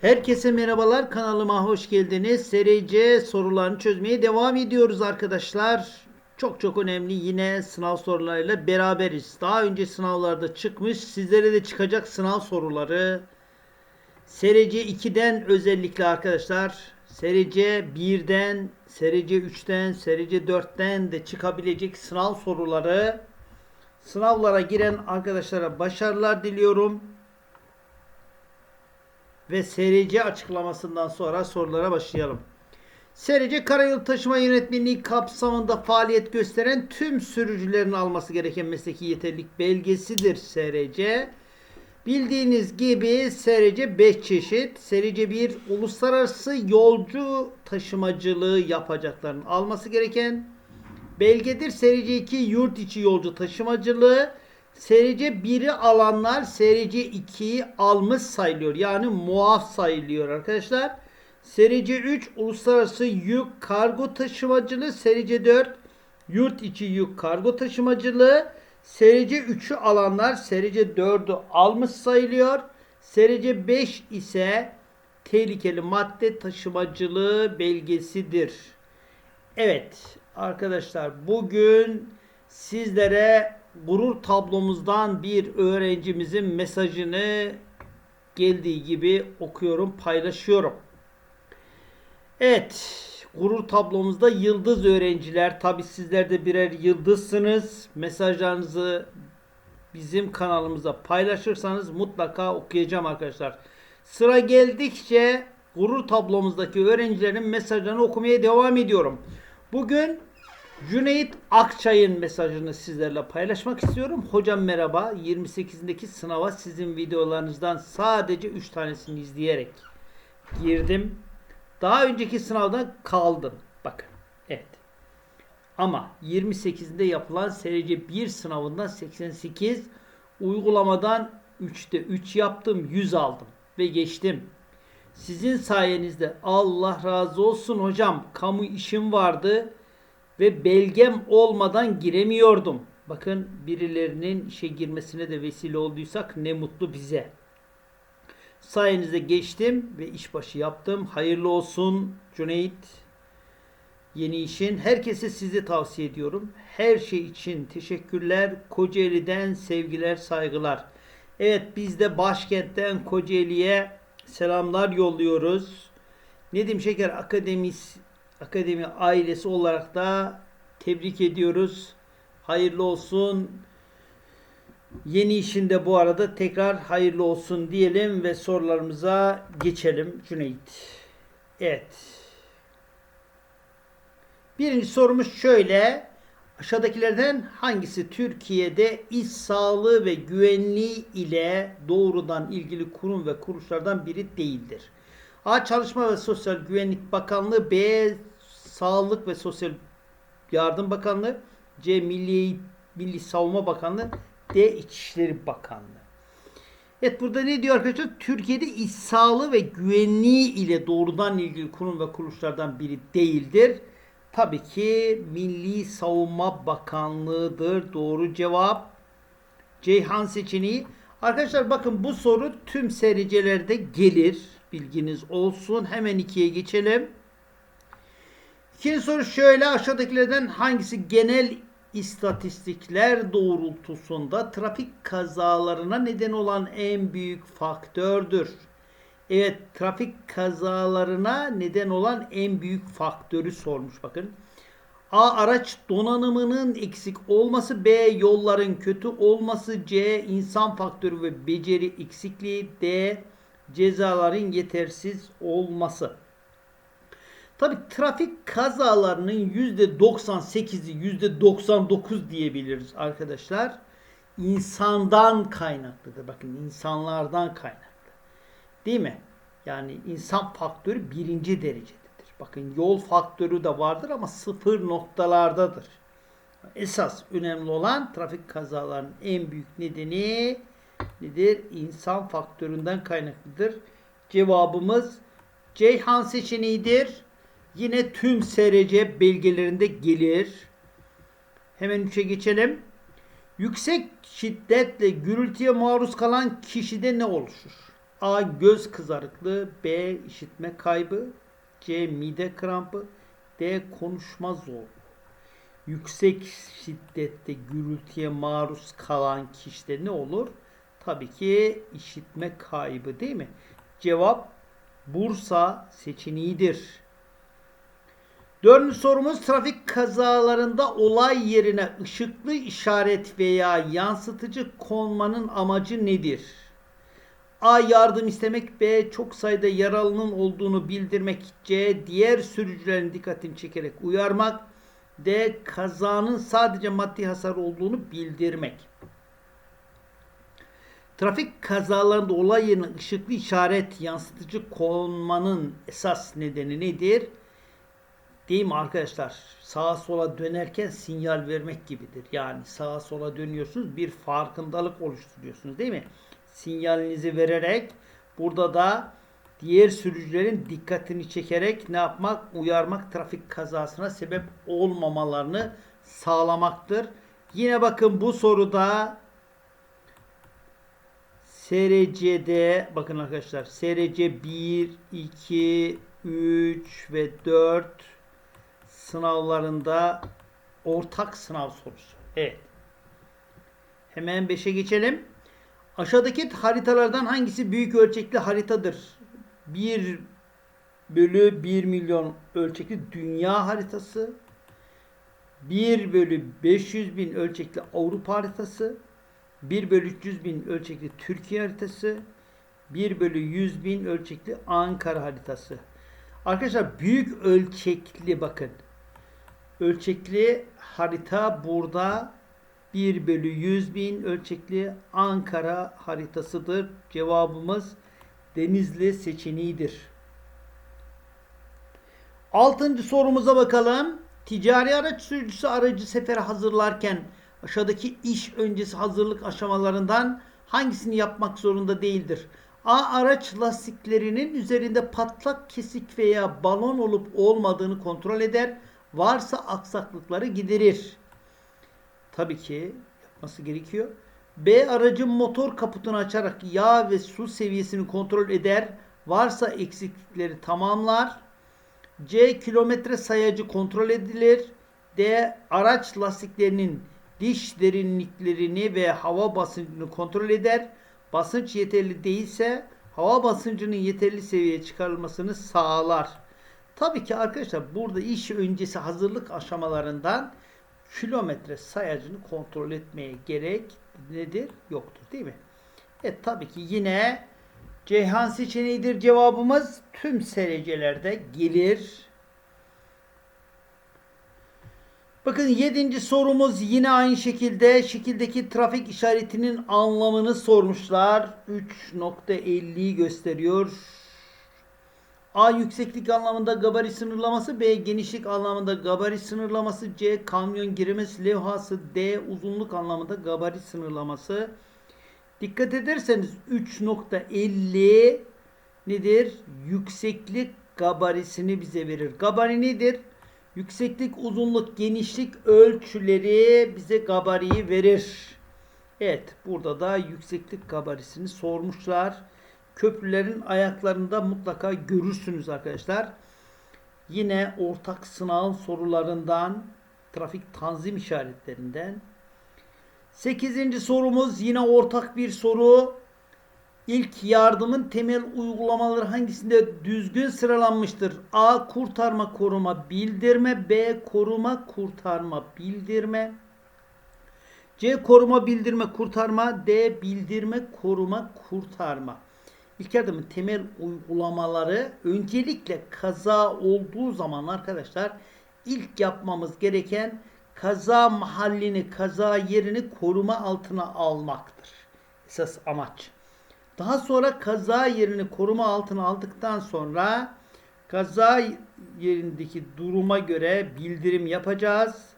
Herkese merhabalar kanalıma hoş geldiniz. SRC sorularını çözmeye devam ediyoruz arkadaşlar. Çok çok önemli yine sınav sorularıyla beraberiz. Daha önce sınavlarda çıkmış sizlere de çıkacak sınav soruları. SRC 2'den özellikle arkadaşlar SRC 1'den, SRC 3'ten, SRC 4'ten de çıkabilecek sınav soruları. Sınavlara giren arkadaşlara başarılar diliyorum ve SRC açıklamasından sonra sorulara başlayalım. SRC Karayolu Taşıma Yönetmenliği kapsamında faaliyet gösteren tüm sürücülerin alması gereken mesleki yeterlilik belgesidir SRC. Bildiğiniz gibi SRC 5 çeşit. SRC 1 uluslararası yolcu taşımacılığı yapacakların alması gereken belgedir. SRC 2 yurt içi yolcu taşımacılığı. SRC 1'i alanlar SRC 2'yi almış sayılıyor. Yani muaf sayılıyor arkadaşlar. SRC 3 uluslararası yük kargo taşımacılığı. SRC 4 yurt içi yük kargo taşımacılığı. SRC 3'ü alanlar SRC 4'ü almış sayılıyor. SRC 5 ise tehlikeli madde taşımacılığı belgesidir. Evet arkadaşlar bugün sizlere gurur tablomuzdan bir öğrencimizin mesajını geldiği gibi okuyorum, paylaşıyorum. Evet, gurur tablomuzda yıldız öğrenciler. Tabi sizler de birer yıldızsınız. Mesajlarınızı bizim kanalımıza paylaşırsanız mutlaka okuyacağım arkadaşlar. Sıra geldikçe gurur tablomuzdaki öğrencilerin mesajlarını okumaya devam ediyorum. Bugün Cüneyt Akçay'ın mesajını sizlerle paylaşmak istiyorum. Hocam merhaba. 28'indeki sınava sizin videolarınızdan sadece 3 tanesini izleyerek girdim. Daha önceki sınavdan kaldım. Bakın. Evet. Ama 28'inde yapılan SRC 1 sınavından 88 uygulamadan 3'te 3 yaptım. 100 aldım ve geçtim. Sizin sayenizde Allah razı olsun hocam. Kamu işim vardı ve belgem olmadan giremiyordum. Bakın birilerinin işe girmesine de vesile olduysak ne mutlu bize. Sayenizde geçtim ve işbaşı yaptım. Hayırlı olsun Cüneyt. Yeni işin. Herkese sizi tavsiye ediyorum. Her şey için teşekkürler. Kocaeli'den sevgiler, saygılar. Evet biz de başkentten Kocaeli'ye selamlar yolluyoruz. Nedim Şeker Akademis Akademi ailesi olarak da tebrik ediyoruz. Hayırlı olsun. Yeni işinde bu arada tekrar hayırlı olsun diyelim ve sorularımıza geçelim Cüneyt. Evet. Birinci sorumuz şöyle. Aşağıdakilerden hangisi Türkiye'de iş sağlığı ve güvenliği ile doğrudan ilgili kurum ve kuruluşlardan biri değildir? A. Çalışma ve Sosyal Güvenlik Bakanlığı B. Sağlık ve Sosyal Yardım Bakanlığı C. Milli, Milli Savunma Bakanlığı D. İçişleri Bakanlığı Evet burada ne diyor arkadaşlar? Türkiye'de iş sağlığı ve güvenliği ile doğrudan ilgili kurum ve kuruluşlardan biri değildir. Tabii ki Milli Savunma Bakanlığı'dır. Doğru cevap. Ceyhan seçeneği. Arkadaşlar bakın bu soru tüm sericelerde gelir. Bilginiz olsun. Hemen ikiye geçelim. İkinci soru şöyle. Aşağıdakilerden hangisi genel istatistikler doğrultusunda trafik kazalarına neden olan en büyük faktördür? Evet, trafik kazalarına neden olan en büyük faktörü sormuş bakın. A. Araç donanımının eksik olması. B. Yolların kötü olması. C. insan faktörü ve beceri eksikliği. D. Cezaların yetersiz olması. Tabi trafik kazalarının %98'i %99 diyebiliriz arkadaşlar. İnsandan kaynaklıdır. Bakın insanlardan kaynaklı. Değil mi? Yani insan faktörü birinci derecededir. Bakın yol faktörü de vardır ama sıfır noktalardadır. Esas önemli olan trafik kazalarının en büyük nedeni nedir? İnsan faktöründen kaynaklıdır. Cevabımız Ceyhan seçeneğidir. Yine tüm SRC belgelerinde gelir. Hemen 3'e geçelim. Yüksek şiddetle gürültüye maruz kalan kişide ne oluşur? A. Göz kızarıklığı B. işitme kaybı C. Mide krampı D. Konuşma zorluğu Yüksek şiddette gürültüye maruz kalan kişide ne olur? Tabii ki işitme kaybı değil mi? Cevap Bursa seçeneğidir. Dördüncü sorumuz trafik kazalarında olay yerine ışıklı işaret veya yansıtıcı konmanın amacı nedir? A. Yardım istemek. B. Çok sayıda yaralının olduğunu bildirmek. C. Diğer sürücülerin dikkatini çekerek uyarmak. D. Kazanın sadece maddi hasar olduğunu bildirmek. Trafik kazalarında olay yerine ışıklı işaret yansıtıcı konmanın esas nedeni nedir? Değil mi arkadaşlar? Sağa sola dönerken sinyal vermek gibidir. Yani sağa sola dönüyorsunuz bir farkındalık oluşturuyorsunuz değil mi? Sinyalinizi vererek burada da diğer sürücülerin dikkatini çekerek ne yapmak? Uyarmak trafik kazasına sebep olmamalarını sağlamaktır. Yine bakın bu soruda SRC'de bakın arkadaşlar SRC 1, 2, 3 ve 4 sınavlarında ortak sınav sorusu. Evet. Hemen 5'e geçelim. Aşağıdaki haritalardan hangisi büyük ölçekli haritadır? 1 bölü 1 milyon ölçekli dünya haritası. 1 bölü 500 bin ölçekli Avrupa haritası. 1 bölü 300 bin ölçekli Türkiye haritası. 1 bölü 100 bin ölçekli Ankara haritası. Arkadaşlar büyük ölçekli bakın. Ölçekli harita burada 1 bölü 100 bin ölçekli Ankara haritasıdır. Cevabımız Denizli seçeneğidir. Altıncı sorumuza bakalım. Ticari araç sürücüsü aracı sefere hazırlarken aşağıdaki iş öncesi hazırlık aşamalarından hangisini yapmak zorunda değildir? A. Araç lastiklerinin üzerinde patlak, kesik veya balon olup olmadığını kontrol eder. Varsa aksaklıkları giderir. Tabii ki yapması gerekiyor. B. Aracın motor kaputunu açarak yağ ve su seviyesini kontrol eder. Varsa eksiklikleri tamamlar. C. Kilometre sayacı kontrol edilir. D. Araç lastiklerinin diş derinliklerini ve hava basıncını kontrol eder. Basınç yeterli değilse hava basıncının yeterli seviyeye çıkarılmasını sağlar. Tabii ki arkadaşlar burada iş öncesi hazırlık aşamalarından kilometre sayacını kontrol etmeye gerek nedir? Yoktur değil mi? Evet tabii ki yine Ceyhan seçeneğidir cevabımız tüm SRC'lerde gelir. Bakın yedinci sorumuz yine aynı şekilde şekildeki trafik işaretinin anlamını sormuşlar. 3.50'yi gösteriyor. A yükseklik anlamında gabari sınırlaması, B genişlik anlamında gabari sınırlaması, C kamyon giremez levhası, D uzunluk anlamında gabari sınırlaması. Dikkat ederseniz 3.50 nedir? Yükseklik gabarisini bize verir. Gabari nedir? Yükseklik, uzunluk, genişlik ölçüleri bize gabariyi verir. Evet, burada da yükseklik gabarisini sormuşlar. Köprülerin ayaklarında mutlaka görürsünüz arkadaşlar. Yine ortak sınav sorularından, trafik tanzim işaretlerinden. Sekizinci sorumuz yine ortak bir soru. İlk yardımın temel uygulamaları hangisinde düzgün sıralanmıştır? A. Kurtarma, koruma, bildirme. B. Koruma, kurtarma, bildirme. C. Koruma, bildirme, kurtarma. D. Bildirme, koruma, kurtarma. İlk yardımın temel uygulamaları öncelikle kaza olduğu zaman arkadaşlar ilk yapmamız gereken kaza mahallini, kaza yerini koruma altına almaktır. Esas amaç. Daha sonra kaza yerini koruma altına aldıktan sonra kaza yerindeki duruma göre bildirim yapacağız.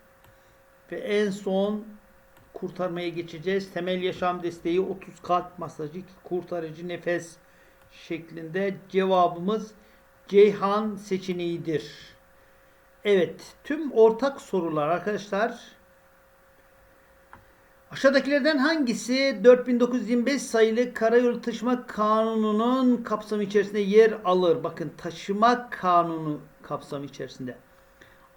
Ve en son kurtarmaya geçeceğiz. Temel yaşam desteği 30 kalp masajı kurtarıcı nefes şeklinde cevabımız Ceyhan seçeneğidir. Evet, tüm ortak sorular arkadaşlar Aşağıdakilerden hangisi 4925 sayılı Karayolu Taşıma Kanunu'nun kapsamı içerisinde yer alır? Bakın taşıma kanunu kapsamı içerisinde.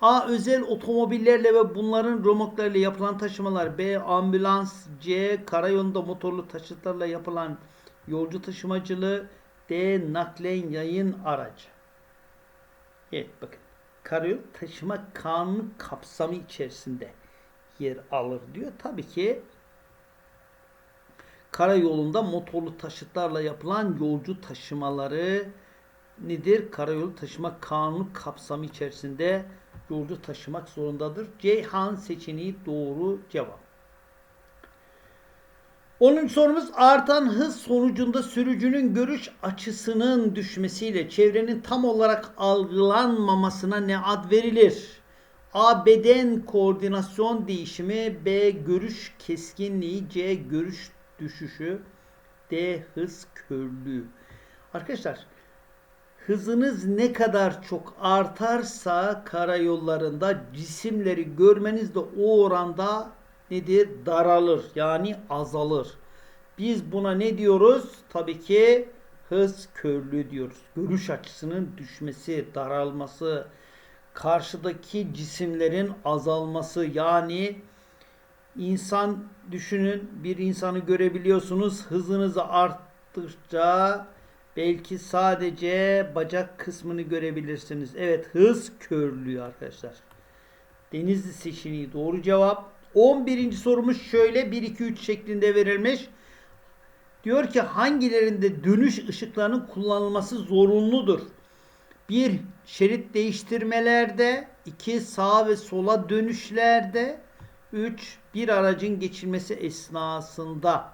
A. Özel otomobillerle ve bunların remorklarıyla yapılan taşımalar. B. Ambulans. C. Karayolunda motorlu taşıtlarla yapılan yolcu taşımacılığı. D. Naklen yayın aracı. Evet bakın. Karayolu taşıma kanunu kapsamı içerisinde yer alır diyor. Tabii ki karayolunda motorlu taşıtlarla yapılan yolcu taşımaları nedir? Karayolu taşıma kanunu kapsamı içerisinde yolcu taşımak zorundadır. Ceyhan seçeneği doğru cevap. 10. sorumuz artan hız sonucunda sürücünün görüş açısının düşmesiyle çevrenin tam olarak algılanmamasına ne ad verilir? A. Beden koordinasyon değişimi B. Görüş keskinliği C. Görüş düşüşü D. Hız körlüğü Arkadaşlar hızınız ne kadar çok artarsa karayollarında cisimleri görmeniz de o oranda nedir? Daralır. Yani azalır. Biz buna ne diyoruz? Tabii ki hız körlüğü diyoruz. Görüş açısının düşmesi, daralması, karşıdaki cisimlerin azalması yani insan düşünün bir insanı görebiliyorsunuz hızınızı arttıkça belki sadece bacak kısmını görebilirsiniz. Evet hız körlüğü arkadaşlar. Denizli seçeneği doğru cevap. 11. sorumuz şöyle 1 2 3 şeklinde verilmiş. Diyor ki hangilerinde dönüş ışıklarının kullanılması zorunludur? 1. Şerit değiştirmelerde 2. Sağa ve sola dönüşlerde 3. Bir aracın geçilmesi esnasında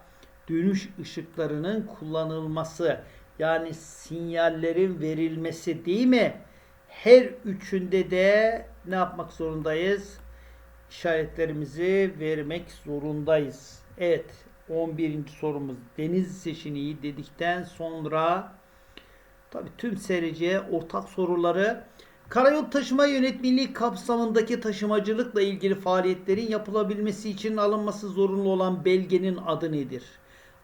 dönüş ışıklarının kullanılması yani sinyallerin verilmesi değil mi? Her üçünde de ne yapmak zorundayız? İşaretlerimizi vermek zorundayız. Evet 11. sorumuz deniz seçeneği dedikten sonra tabi tüm SRC ortak soruları Karayol taşıma yönetmeliği kapsamındaki taşımacılıkla ilgili faaliyetlerin yapılabilmesi için alınması zorunlu olan belgenin adı nedir?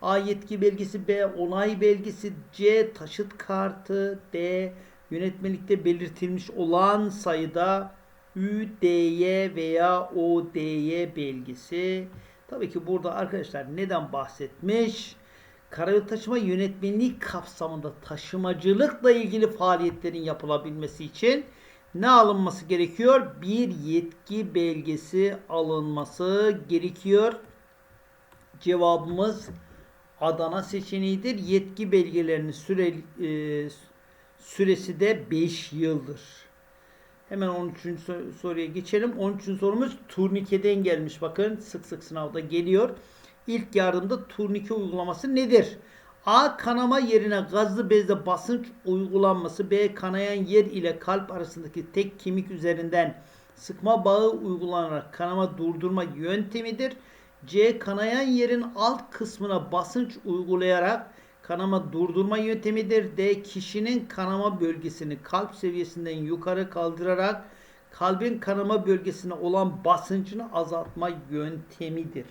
A. Yetki belgesi B. Onay belgesi C. Taşıt kartı D. Yönetmelikte belirtilmiş olan sayıda ÜDY veya ODY belgesi. Tabii ki burada arkadaşlar neden bahsetmiş? Karayol taşıma yönetmenliği kapsamında taşımacılıkla ilgili faaliyetlerin yapılabilmesi için ne alınması gerekiyor? Bir yetki belgesi alınması gerekiyor. Cevabımız Adana seçeneğidir. Yetki belgelerinin süre, e, süresi de 5 yıldır. Hemen 13. soruya geçelim. 13. sorumuz turnikeden gelmiş. Bakın sık sık sınavda geliyor. İlk yardımda turnike uygulaması nedir? A. Kanama yerine gazlı bezde basınç uygulanması. B. Kanayan yer ile kalp arasındaki tek kemik üzerinden sıkma bağı uygulanarak kanama durdurma yöntemidir. C. Kanayan yerin alt kısmına basınç uygulayarak kanama durdurma yöntemidir. D. Kişinin kanama bölgesini kalp seviyesinden yukarı kaldırarak kalbin kanama bölgesine olan basıncını azaltma yöntemidir.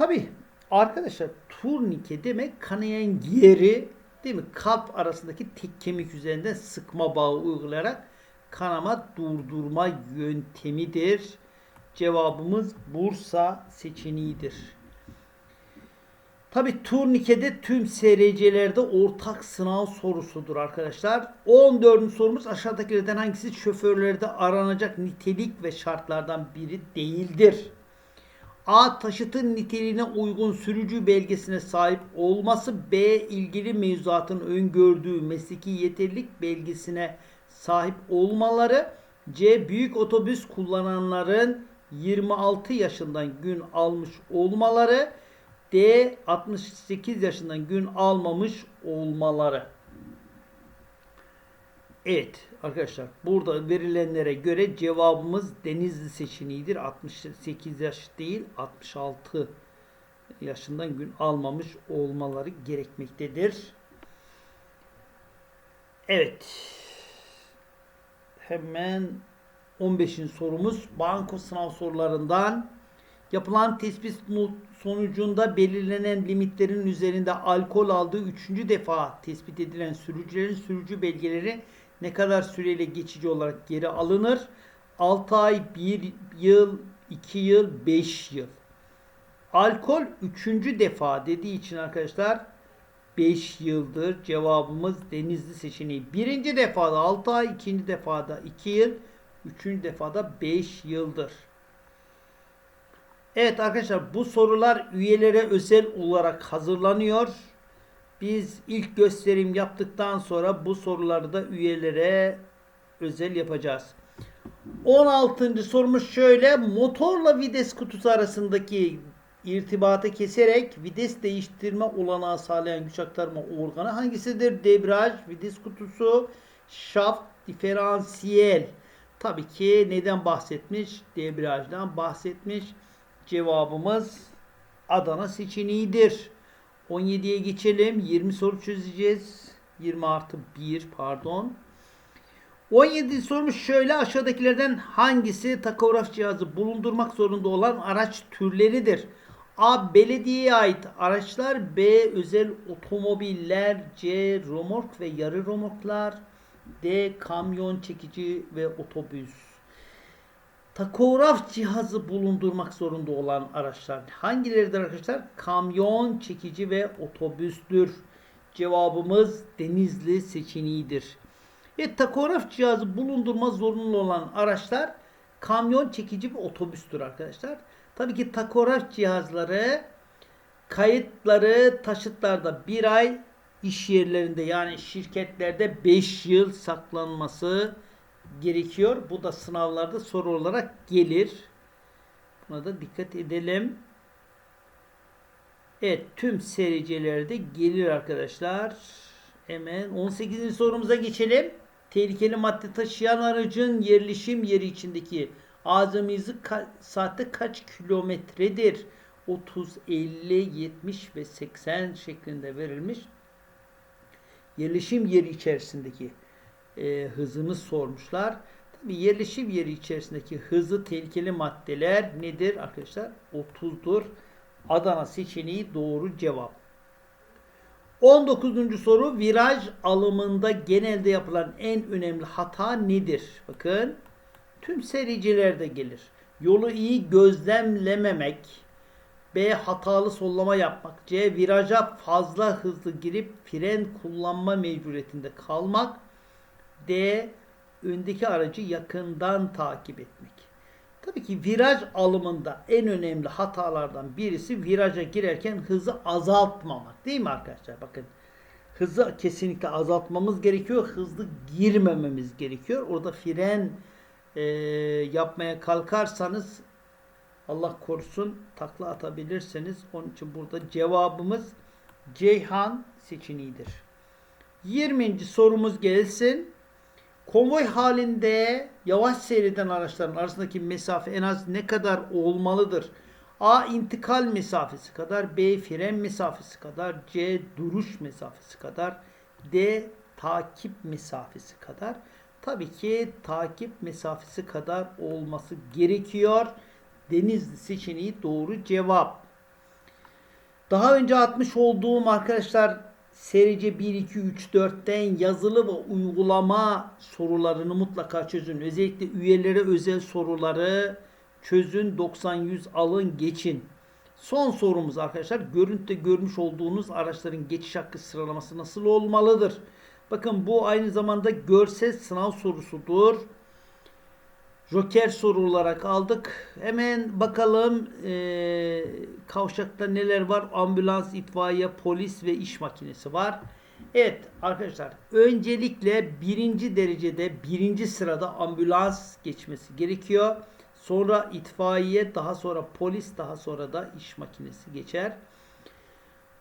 Tabi arkadaşlar turnike demek kanayan yeri değil mi? Kalp arasındaki tek kemik üzerinden sıkma bağı uygulayarak kanama durdurma yöntemidir. Cevabımız Bursa seçeneğidir. Tabi turnikede tüm SRC'lerde ortak sınav sorusudur arkadaşlar. 14. sorumuz aşağıdakilerden hangisi şoförlerde aranacak nitelik ve şartlardan biri değildir? A. Taşıtın niteliğine uygun sürücü belgesine sahip olması. B. ilgili mevzuatın öngördüğü mesleki yeterlilik belgesine sahip olmaları. C. Büyük otobüs kullananların 26 yaşından gün almış olmaları. D 68 yaşından gün almamış olmaları. Evet arkadaşlar burada verilenlere göre cevabımız Denizli seçeneğidir. 68 yaş değil 66 yaşından gün almamış olmaları gerekmektedir. Evet. Hemen 15. sorumuz banko sınav sorularından Yapılan tespit sonucunda belirlenen limitlerin üzerinde alkol aldığı üçüncü defa tespit edilen sürücülerin sürücü belgeleri ne kadar süreyle geçici olarak geri alınır? 6 ay, 1 yıl, 2 yıl, 5 yıl. Alkol üçüncü defa dediği için arkadaşlar 5 yıldır cevabımız denizli seçeneği. Birinci defada 6 ay, ikinci defada 2 yıl, üçüncü defada 5 yıldır. Evet arkadaşlar bu sorular üyelere özel olarak hazırlanıyor. Biz ilk gösterim yaptıktan sonra bu soruları da üyelere özel yapacağız. 16. sorumuz şöyle. Motorla vites kutusu arasındaki irtibatı keserek vites değiştirme olanağı sağlayan güç aktarma organı hangisidir? Debriyaj, vites kutusu, şaft, diferansiyel. Tabii ki neden bahsetmiş? Debriyajdan bahsetmiş. Cevabımız Adana seçeneğidir. 17'ye geçelim. 20 soru çözeceğiz. 20 artı 1 pardon. 17 sorumuş şöyle aşağıdakilerden hangisi takograf cihazı bulundurmak zorunda olan araç türleridir? A. Belediyeye ait araçlar B. Özel otomobiller C. Romork ve yarı romorklar D. Kamyon çekici ve otobüs Takograf cihazı bulundurmak zorunda olan araçlar hangileridir arkadaşlar? Kamyon, çekici ve otobüstür. Cevabımız Denizli seçeneğidir. Ve takograf cihazı bulundurma zorunlu olan araçlar kamyon, çekici ve otobüstür arkadaşlar. Tabii ki takograf cihazları kayıtları taşıtlarda bir ay iş yerlerinde yani şirketlerde 5 yıl saklanması gerekiyor. Bu da sınavlarda soru olarak gelir. Buna da dikkat edelim. Evet tüm sericelerde gelir arkadaşlar. Hemen 18. sorumuza geçelim. Tehlikeli madde taşıyan aracın yerleşim yeri içindeki azami hızı ka- saatte kaç kilometredir? 30, 50, 70 ve 80 şeklinde verilmiş. Yerleşim yeri içerisindeki e, hızını sormuşlar. Tabi yerleşim yeri içerisindeki hızı tehlikeli maddeler nedir arkadaşlar? 30'dur. Adana seçeneği doğru cevap. 19. soru viraj alımında genelde yapılan en önemli hata nedir? Bakın tüm sericilerde gelir. Yolu iyi gözlemlememek. B. Hatalı sollama yapmak. C. Viraja fazla hızlı girip fren kullanma mecburiyetinde kalmak. D. Öndeki aracı yakından takip etmek. Tabii ki viraj alımında en önemli hatalardan birisi viraja girerken hızı azaltmamak. Değil mi arkadaşlar? Bakın hızı kesinlikle azaltmamız gerekiyor. Hızlı girmememiz gerekiyor. Orada fren e, yapmaya kalkarsanız Allah korusun takla atabilirseniz onun için burada cevabımız Ceyhan seçeneğidir. 20. sorumuz gelsin. Konvoy halinde yavaş seyreden araçların arasındaki mesafe en az ne kadar olmalıdır? A. intikal mesafesi kadar, B. fren mesafesi kadar, C. duruş mesafesi kadar, D. takip mesafesi kadar. Tabii ki takip mesafesi kadar olması gerekiyor. Denizli seçeneği doğru cevap. Daha önce atmış olduğum arkadaşlar serice 1, 2, 3, 4'ten yazılı ve uygulama sorularını mutlaka çözün. Özellikle üyelere özel soruları çözün. 90-100 alın geçin. Son sorumuz arkadaşlar. Görüntüde görmüş olduğunuz araçların geçiş hakkı sıralaması nasıl olmalıdır? Bakın bu aynı zamanda görsel sınav sorusudur. Joker soru olarak aldık. Hemen bakalım ee, kavşakta neler var? Ambulans, itfaiye, polis ve iş makinesi var. Evet arkadaşlar öncelikle birinci derecede birinci sırada ambulans geçmesi gerekiyor. Sonra itfaiye daha sonra polis daha sonra da iş makinesi geçer.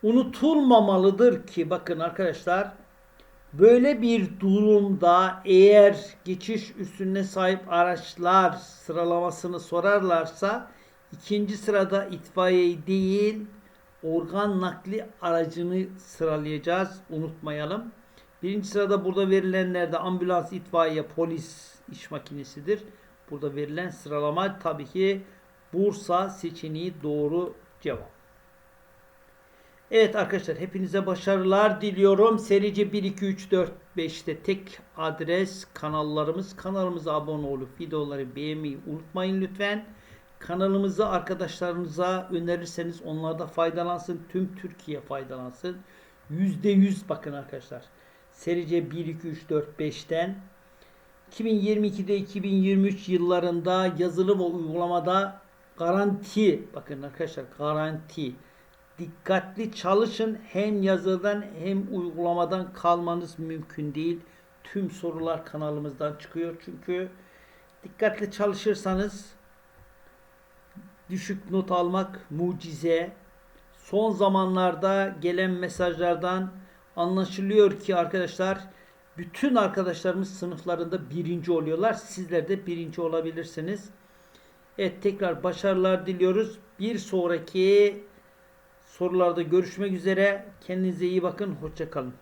Unutulmamalıdır ki bakın arkadaşlar Böyle bir durumda eğer geçiş üstüne sahip araçlar sıralamasını sorarlarsa ikinci sırada itfaiye değil organ nakli aracını sıralayacağız. Unutmayalım. Birinci sırada burada verilenlerde ambulans, itfaiye, polis, iş makinesidir. Burada verilen sıralama tabii ki Bursa seçeneği doğru cevap. Evet arkadaşlar hepinize başarılar diliyorum. Serici 1, 2, 3, 4, 5'te tek adres kanallarımız. Kanalımıza abone olup videoları beğenmeyi unutmayın lütfen. Kanalımızı arkadaşlarınıza önerirseniz onlar da faydalansın. Tüm Türkiye faydalansın. %100 bakın arkadaşlar. Serice 1, 2, 3, 4, 5'ten 2022'de 2023 yıllarında yazılı ve uygulamada garanti bakın arkadaşlar garanti dikkatli çalışın hem yazıdan hem uygulamadan kalmanız mümkün değil. Tüm sorular kanalımızdan çıkıyor çünkü dikkatli çalışırsanız düşük not almak mucize. Son zamanlarda gelen mesajlardan anlaşılıyor ki arkadaşlar bütün arkadaşlarımız sınıflarında birinci oluyorlar. Sizler de birinci olabilirsiniz. Evet tekrar başarılar diliyoruz. Bir sonraki sorularda görüşmek üzere. Kendinize iyi bakın. Hoşçakalın.